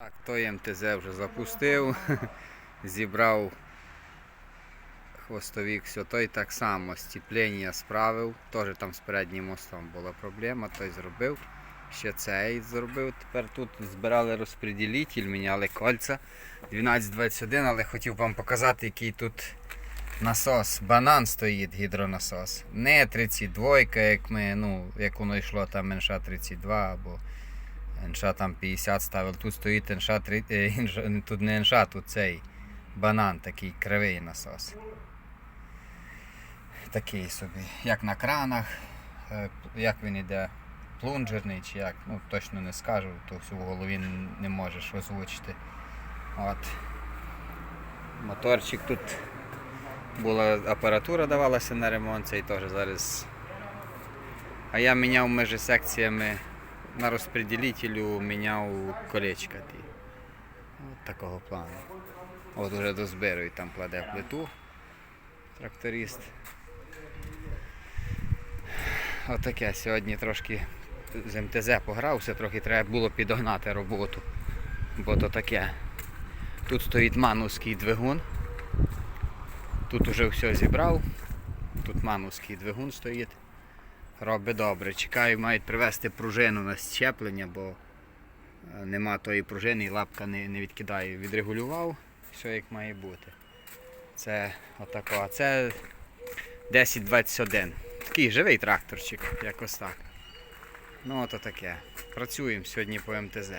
Так, той МТЗ вже запустив, зібрав хвостовік, все, той так само стіплення справив, теж там з переднім мостом була проблема, той зробив. Ще цей зробив. Тепер тут збирали розподілитель, міняли кольця 1221, але хотів вам показати, який тут насос. Банан стоїть гідронасос. Не 32, як ми, ну, як воно йшло там НШ 32 або НШ там 50 ставив. Тут стоїть НШ 3, е, тут не НШ, тут цей банан, такий кривий насос. Такий собі, як на кранах, е, як він іде, плунжерний чи як, ну точно не скажу, то в голові не можеш озвучити. От. Моторчик тут була апаратура давалася на ремонт, цей теж зараз. А я міняв між секціями на розподілителю міняв колечка ті. От такого плану. От уже дозбирую, там кладе плиту тракторист. Отаке сьогодні трошки з МТЗ погрався, трохи треба було підогнати роботу. Бо то таке. Тут стоїть мануський двигун. Тут уже все зібрав. Тут мануський двигун стоїть. Робить добре. Чекаю, мають привезти пружину на щеплення, бо е, нема тої пружини і лапка не, не відкидає. Відрегулював, все як має бути. Це отако. А це 1021. Такий живий тракторчик, якось так. Ну ото таке. Працюємо сьогодні по МТЗ.